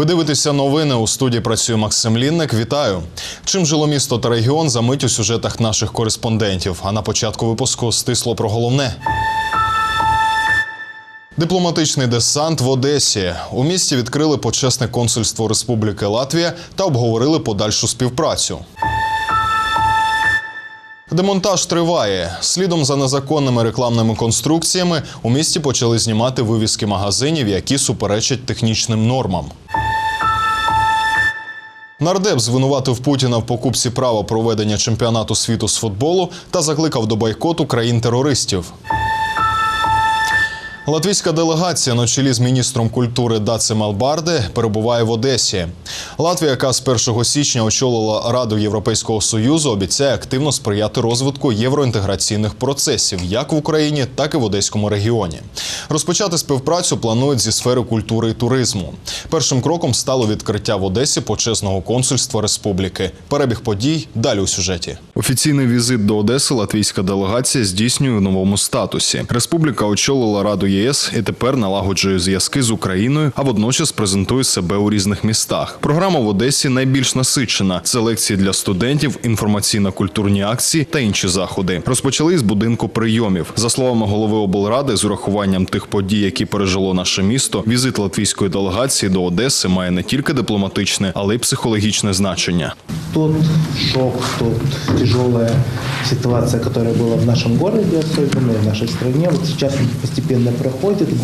Ви дивитеся новини у студії. Працює Максим Лінник. Вітаю. Чим жило місто та регіон за мить у сюжетах наших кореспондентів. А на початку випуску стисло про головне. Дипломатичний десант в Одесі у місті відкрили почесне консульство Республіки Латвія та обговорили подальшу співпрацю. Демонтаж триває. Слідом за незаконними рекламними конструкціями у місті почали знімати вивіски магазинів, які суперечать технічним нормам. Нардеп звинуватив Путіна в покупці права проведення чемпіонату світу з футболу та закликав до бойкоту країн-терористів. Латвійська делегація на чолі з міністром культури Даце Албарде перебуває в Одесі. Латвія, яка з 1 січня очолила Раду Європейського союзу, обіцяє активно сприяти розвитку євроінтеграційних процесів як в Україні, так і в Одеському регіоні. Розпочати співпрацю планують зі сфери культури і туризму. Першим кроком стало відкриття в Одесі почесного консульства республіки. Перебіг подій далі у сюжеті. Офіційний візит до Одеси латвійська делегація здійснює в новому статусі. Республіка очолила Раду ЄС і тепер налагоджує зв'язки з Україною, а водночас презентує себе у різних містах. Програма в Одесі найбільш насичена: це лекції для студентів, інформаційно-культурні акції та інші заходи. Розпочали з будинку прийомів. За словами голови облради, з урахуванням тих подій, які пережило наше місто, візит латвійської делегації до Одеси має не тільки дипломатичне, але й психологічне значення. тот шок, тот тяжелая ситуация, которая была в особенно и в нашей стране, вот сейчас постепенно проходит,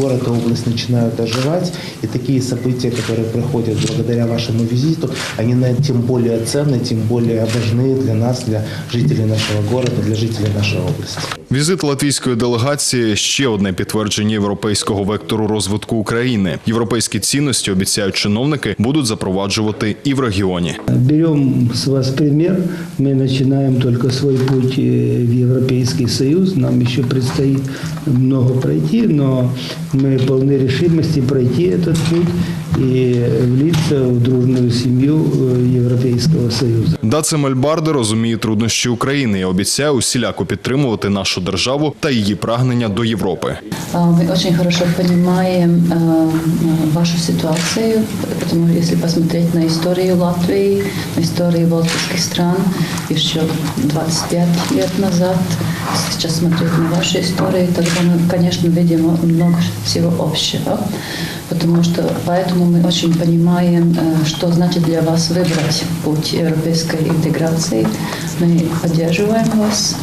город и область начинают оживать, и такие события, которые проходят благодаря вашему визиту, они наверное, тем более ценны, тем более важны для нас, для жителей нашего города, для жителей нашей области. Візит латвійської делегації ще одне підтвердження європейського вектору розвитку України. Європейські цінності обіцяють чиновники будуть запроваджувати і в регіоні. Берем с вас пример. Мы начинаем только свой путь э, в Европейский Союз. Нам еще предстоит много пройти, но мы полны решимости пройти этот путь и влиться в дружную семью э, Европейского Союза. Даце Мельбарде розуміє труднощі України і обіцяє усіляко підтримувати нашу державу та її прагнення до Європи. А, Мы очень хорошо понимаем э, э, вашу ситуацию, потому что если посмотреть на историю Латвии, на историю балтийских стран еще 25 лет назад, сейчас смотреть на вашу историю, тогда мы, конечно, видим много всего общего, потому что поэтому мы очень понимаем, э, что значит для вас выбрать путь европейской интеграции. Мы поддерживаем вас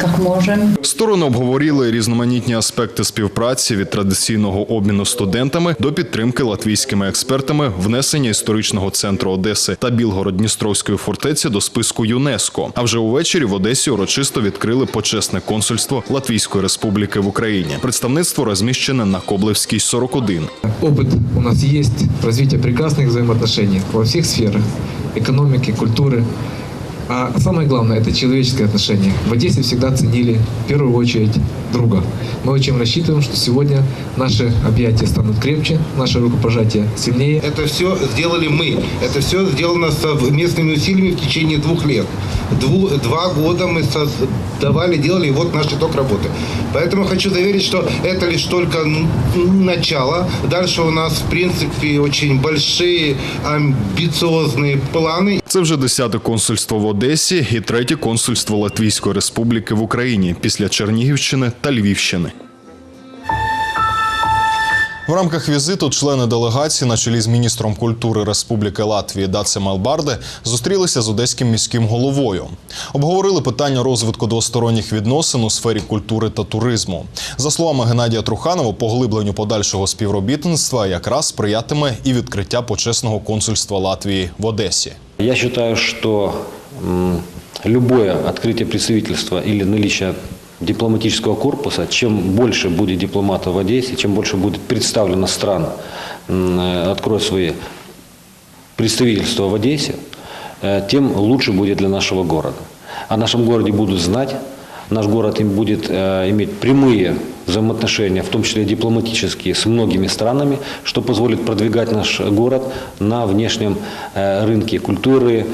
как можем. Сторони обговорили різноманітні аспекти співпраці від традиційного обміну студентами до підтримки латвійськими експертами внесення історичного центру Одеси та Білгород-Дністровської фортеці до списку ЮНЕСКО. А вже увечері в Одесі урочисто відкрили почесне консульство Латвійської Республіки в Україні. Представництво розміщене на Коблевській 41. опыт у нас есть развития прекрасных взаимоотношений во всех сферах экономики, культуры. А самое главное – это человеческое отношение. В Одессе всегда ценили в первую очередь друга. Мы очень рассчитываем, что сегодня наши объятия станут крепче, наше рукопожатие сильнее. Это все сделали мы. Это все сделано совместными усилиями в течение двух лет. Дву- два года мы создавали, делали, и вот наш итог работы. Поэтому хочу заверить, что это лишь только начало. Дальше у нас, в принципе, очень большие амбициозные планы. Це вже десяте консульство в Одесі і третє консульство Латвійської Республіки в Україні після Чернігівщини та Львівщини. В рамках візиту члени делегації на чолі з міністром культури Республіки Латвії Дацем Албарде зустрілися з одеським міським головою. Обговорили питання розвитку двосторонніх відносин у сфері культури та туризму. За словами Геннадія Труханова, поглибленню подальшого співробітництва якраз сприятиме і відкриття почесного консульства Латвії в Одесі. Я считаю, что м, любое открытие представительства или наличие дипломатического корпуса, чем больше будет дипломатов в Одессе, чем больше будет представлено стран, м, э, откроют свои представительства в Одессе, э, тем лучше будет для нашего города. О нашем городе будут знать, наш город им будет э, иметь прямые взаимоотношения, в том числе и дипломатические, с многими странами, что позволит продвигать наш город на внешнем э, рынке культуры,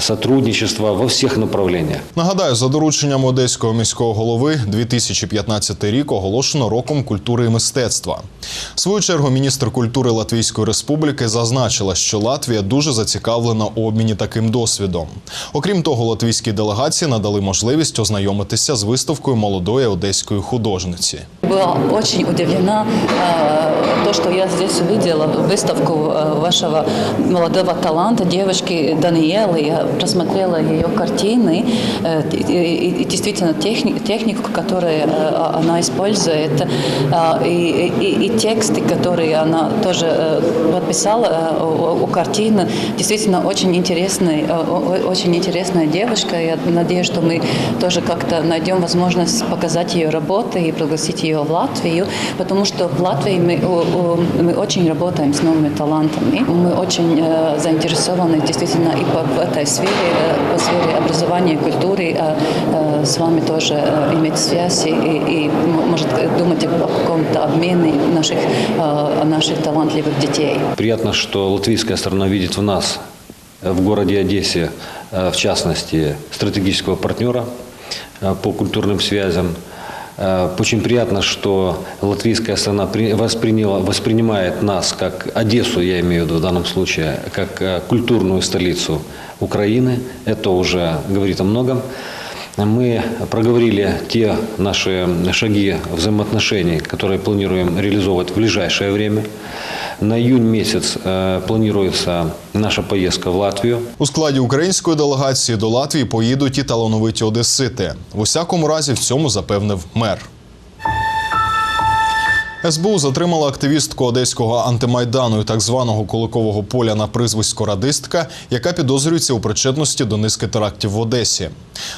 сотрудничества во всех направлениях. Нагадаю, за дорученням одеського міського голови 2015 рік оголошено роком культури і мистецтва. В свою чергу міністр культури Латвійської Республіки зазначила, що Латвія дуже зацікавлена у обміні таким досвідом. Окрім того, латвійській делегації надали можливість ознайомитися з виставкою молодої одеської художниці. Была очень удивлена э, то, что я здесь увидела выставку э, вашего молодого таланта, девочки Даниэлы. Я просмотрела ее картины э, и, действительно техни- технику, которую э, она использует, и, и- и тексты, которые она тоже подписала у, картины. Действительно очень интересный, о- очень интересная девушка. Я надеюсь, что мы тоже как-то найдем возможность показать ее работы и пригласить ее в Латвию, потому что в Латвии мы, мы очень работаем с новыми талантами. Мы очень э, заинтересованы действительно и по в этой сфере, э, по сфере образования и культуры э, с вами тоже иметь связь и, и, может думать о каком-то обмене наших, наших талантливых детей. Приятно, что латвийская сторона видит в нас, в городе Одессе, в частности, стратегического партнера по культурным связям. Э, Очень приятно, что латвийская страна при- восприняла, воспринимает нас как Одессу, я имею в виду в данном случае, как э, культурную столицу Украины. Это уже говорит о многом. Мы проговорили те наши шаги взаимоотношений, которые планируем реализовывать в ближайшее время. На июнь месяц э, планируется наша поездка в Латвию. У складі української делегації до Латвії поїдуть і талановиті одесити. В усякому разі, в цьому запевнив мер. СБУ затримала активістку одеського антимайдану і так званого Куликового поля на призвисько радистка, яка підозрюється у причетності до низки терактів в Одесі.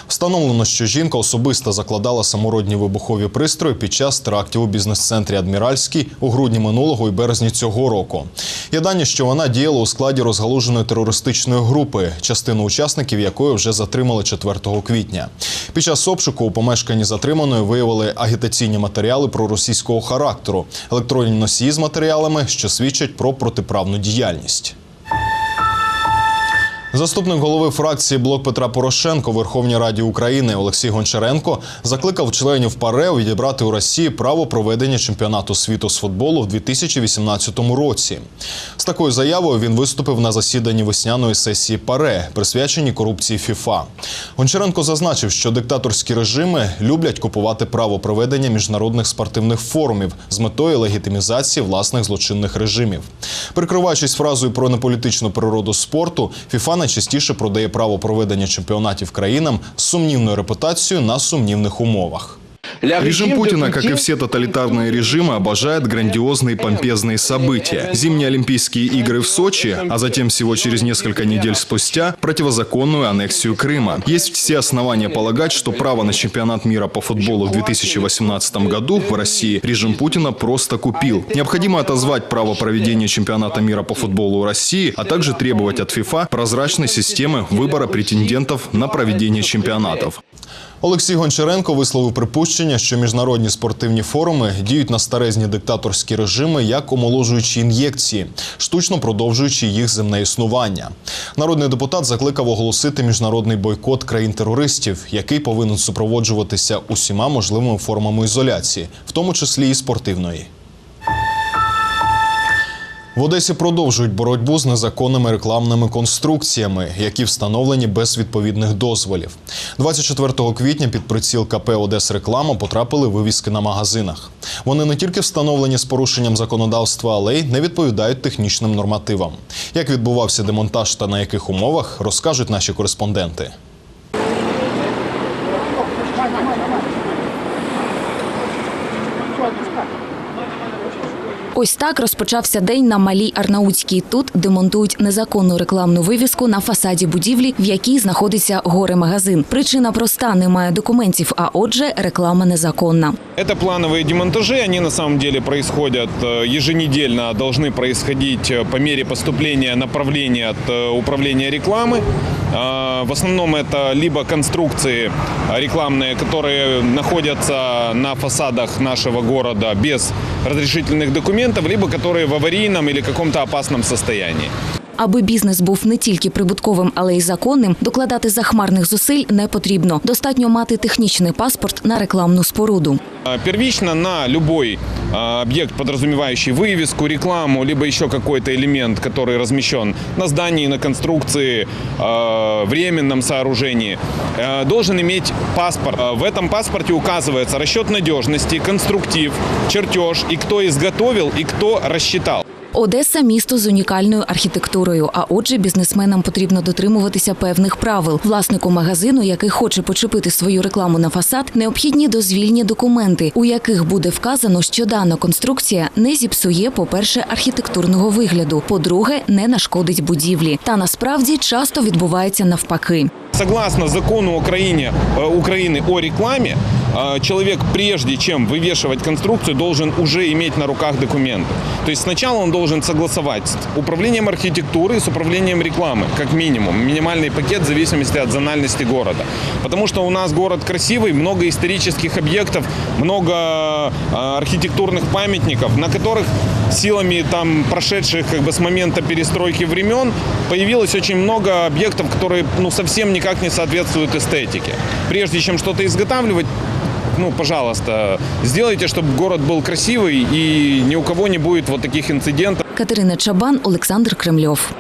Встановлено, що жінка особисто закладала самородні вибухові пристрої під час терактів у бізнес-центрі Адміральський у грудні минулого і березні цього року. Є дані, що вона діяла у складі розгалуженої терористичної групи, частину учасників якої вже затримали 4 квітня. Під час обшуку у помешканні затриманої виявили агітаційні матеріали про російського характеру, електронні носії з матеріалами, що свідчать про протиправну діяльність. Заступник голови фракції Блок Петра Порошенко Верховній Раді України Олексій Гончаренко закликав членів ПАРЕ відібрати у Росії право проведення чемпіонату світу з футболу в 2018 році. З такою заявою він виступив на засіданні весняної сесії ПАРЕ, присвяченій корупції ФІФА. Гончаренко зазначив, що диктаторські режими люблять купувати право проведення міжнародних спортивних форумів з метою легітимізації власних злочинних режимів. Прикриваючись фразою про неполітичну природу спорту, ФІФА найчастіше продає право проведення чемпіонатів країнам з сумнівною репутацією на сумнівних умовах. Режим Путина, как и все тоталитарные режимы, обожает грандиозные помпезные события. Зимние Олимпийские игры в Сочи, а затем всего через несколько недель спустя противозаконную аннексию Крыма. Есть все основания полагать, что право на чемпионат мира по футболу в 2018 году в России режим Путина просто купил. Необходимо отозвать право проведения чемпионата мира по футболу в России, а также требовать от ФИФА прозрачной системы выбора претендентов на проведение чемпионатов. Олексій Гончаренко висловив припущення, що міжнародні спортивні форуми діють на старезні диктаторські режими як омоложуючі ін'єкції, штучно продовжуючи їх земне існування. Народний депутат закликав оголосити міжнародний бойкот країн-терористів, який повинен супроводжуватися усіма можливими формами ізоляції, в тому числі і спортивної. В Одесі продовжують боротьбу з незаконними рекламними конструкціями, які встановлені без відповідних дозволів. 24 квітня під приціл КП «Одесреклама» потрапили вивіски на магазинах. Вони не тільки встановлені з порушенням законодавства, але й не відповідають технічним нормативам. Як відбувався демонтаж та на яких умовах, розкажуть наші кореспонденти. Ось так розпочався день на Малій Арнаутській. Тут демонтують незаконну рекламну вивіску на фасаді будівлі, в якій знаходиться горе-магазин. Причина проста: немає документів, а отже, реклама незаконна. Это плановые демонтажи, они на самом деле происходят э, еженедельно, должны происходить э, по мере поступления направления от э, управления рекламы. А, В основном это либо конструкции э, рекламные, которые находятся на фасадах нашего города без разрешительных документов, либо которые в аварийном или каком-то опасном состоянии Аби бізнес був не тільки прибутковим, але й законним, докладати захмарних зусиль не потрібно. Достатньо мати технічний паспорт на рекламну споруду. А, Первично на любой а, объект, подразумевающий вывеску, рекламу, либо еще какой-то элемент, который размещен на здании, на конструкции, а, временном сооружении, а, должен иметь паспорт. А, В этом паспорте указывается расчет надежности, конструктив, чертеж и кто изготовил, и кто рассчитал. Одеса місто з унікальною архітектурою. А отже, бізнесменам потрібно дотримуватися певних правил. Власнику магазину, який хоче почепити свою рекламу на фасад, необхідні дозвільні документи, у яких буде вказано, що дана конструкція не зіпсує, по-перше, архітектурного вигляду, по-друге, не нашкодить будівлі. Та насправді часто відбувається навпаки. Согласно закону Украине, э, Украины о рекламе, э, человек, прежде чем вывешивать конструкцию, должен уже иметь на руках документы. То есть сначала он должен согласовать с управлением архитектуры и с управлением рекламы, как минимум. Минимальный пакет в зависимости от зональности города. Потому что у нас город красивый, много исторических объектов, много э, архитектурных памятников, на которых силами там прошедших как бы с момента перестройки времен появилось очень много объектов, которые ну совсем никак не соответствуют эстетике. Прежде чем что-то изготавливать, ну, пожалуйста, сделайте, чтобы город был красивый и ни у кого не будет вот таких инцидентов. Катерина Чабан, Олександр Кремльов.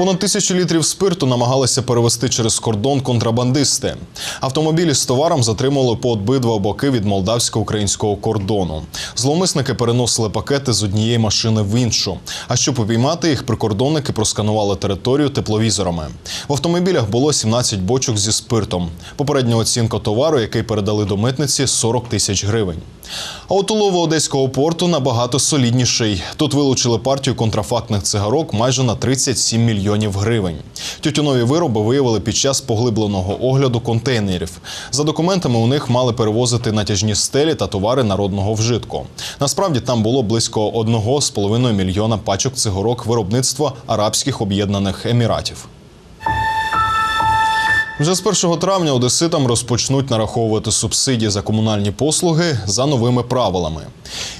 Понад тисячу літрів спирту намагалися перевести через кордон контрабандисти. Автомобілі з товаром затримали по обидва боки від молдавсько-українського кордону. Зловмисники переносили пакети з однієї машини в іншу. А щоб упіймати їх, прикордонники просканували територію тепловізорами. В автомобілях було 17 бочок зі спиртом. Попередня оцінка товару, який передали до митниці, 40 тисяч гривень. А от улов одеського порту набагато солідніший. Тут вилучили партію контрафактних цигарок майже на 37 мільйонів гривень. Тютюнові вироби виявили під час поглибленого огляду контейнерів. За документами у них мали перевозити натяжні стелі та товари народного вжитку. Насправді там було близько 1,5 мільйона пачок цигорок виробництва Арабських Об'єднаних Еміратів. Вже з 1 травня одеситам розпочнуть нараховувати субсидії за комунальні послуги за новими правилами.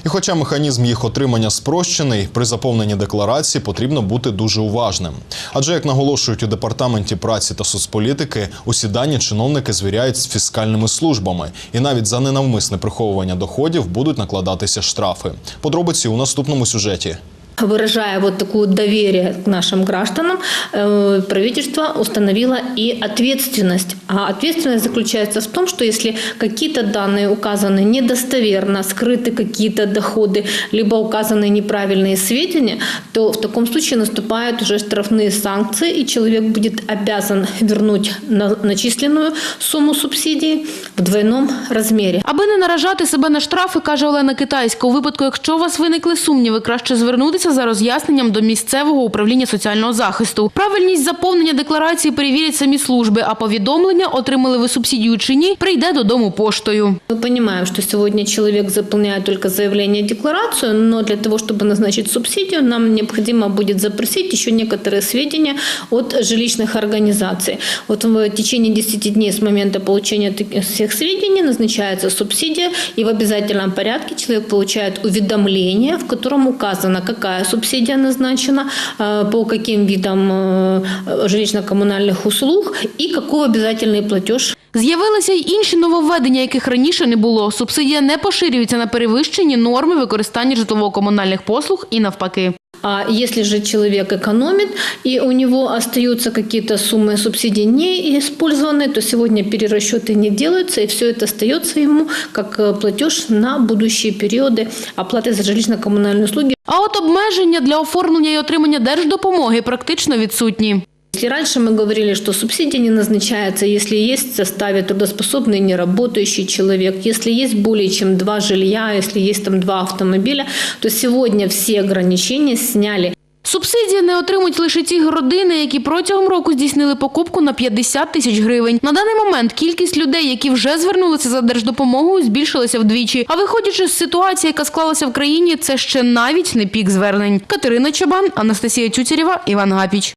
І хоча механізм їх отримання спрощений, при заповненні декларації потрібно бути дуже уважним. Адже, як наголошують у департаменті праці та соцполітики, усі дані чиновники звіряють з фіскальними службами, і навіть за ненавмисне приховування доходів будуть накладатися штрафи. Подробиці у наступному сюжеті Выражая вот такое доверие к нашим гражданам, э, правительство установило и ответственность. А ответственность заключается в том, что если какие-то данные указаны недостоверно, скрыты какие-то доходы, либо указаны неправильные сведения, то в таком случае наступают уже штрафные санкции, и человек будет обязан вернуть на- начисленную сумму субсидий в двойном размере. Аби не наражати себе на штрафи, каже Олена Китайська, у випадку, якщо у вас виникли сумніви, краще звернутися за роз'ясненням до місцевого управління соціального захисту. Правильність заповнення декларації перевірять самі служби, а повідомлення, отримали ви субсидію чи ні, прийде додому поштою. Мы понимаем, что сегодня человек заполняет только заявление, декларацию, но для того, чтобы назначить субсидию, нам необходимо будет запросить еще некоторые сведения от жилищных организаций. Вот в течение 10 дней с момента получения таких всех сведений назначается субсидия, и в обязательном порядке человек получает уведомление, в котором указано, какая субсидия назначена, э, по каким видам э, жилищно-коммунальных услуг и какой обязательный платеж З'явилися й інші нововведення, яких раніше не було. Субсидія не поширюється на перевищені норми використання житлово-комунальних послуг і навпаки. А если же человек экономит, и у него остаются какие-то суммы субсидий не использованные, то сегодня перерасчеты не делаются, и все это остается ему как э, платеж на будущие периоды оплаты за жилищно-коммунальные услуги. А от обмеження для оформлення і отримання держдопомоги практично відсутні. Если раньше мы говорили, что субсидия не назначается, если есть в составе трудоспособный неработающий человек, если есть более чем два жилья, если есть там два автомобиля, то сегодня все ограничения сняли. Субсидії не отримують лише ті родини, які протягом року здійснили покупку на 50 тисяч гривень. На даний момент кількість людей, які вже звернулися за держдопомогою, збільшилася вдвічі. А виходячи з ситуації, яка склалася в країні, це ще навіть не пік звернень. Катерина Чабан, Анастасія Тютєрєва, Іван Гапіч.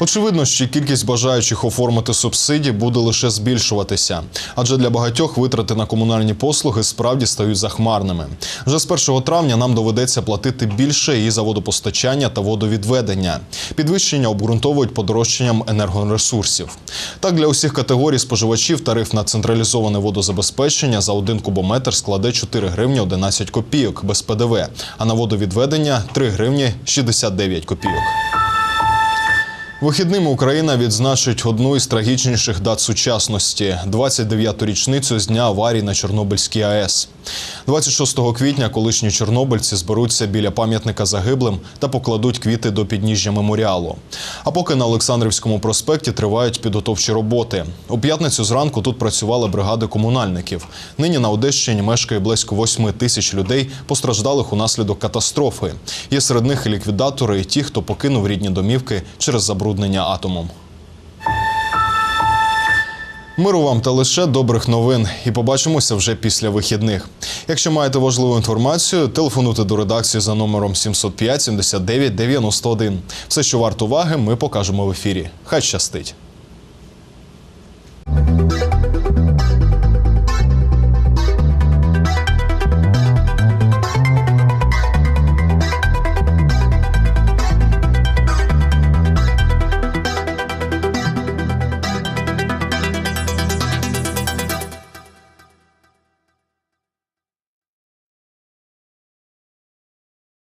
Очевидно, що кількість бажаючих оформити субсидії буде лише збільшуватися, адже для багатьох витрати на комунальні послуги справді стають захмарними. Вже з 1 травня нам доведеться платити більше і за водопостачання та водовідведення. Підвищення обґрунтовують подорожчанням енергоресурсів. Так, для усіх категорій споживачів тариф на централізоване водозабезпечення за один кубометр складе 4 гривні 11 копійок без ПДВ, а на водовідведення 3 гривні 69 копійок. Вихідними Україна відзначить одну із трагічніших дат сучасності 29-ту річницю з дня аварії на Чорнобильській АЕС. 26 квітня колишні чорнобильці зберуться біля пам'ятника загиблим та покладуть квіти до підніжжя меморіалу. А поки на Олександрівському проспекті тривають підготовчі роботи. У п'ятницю зранку тут працювали бригади комунальників. Нині на Одещині мешкає близько 8 тисяч людей, постраждалих унаслідок катастрофи. Є серед них і ліквідатори, і ті, хто покинув рідні домівки через забруднення атомом. Миру вам та лише добрих новин. І побачимося вже після вихідних. Якщо маєте важливу інформацію, телефонуйте до редакції за номером 705 79 91. Все, що варто уваги, ми покажемо в ефірі. Хай щастить.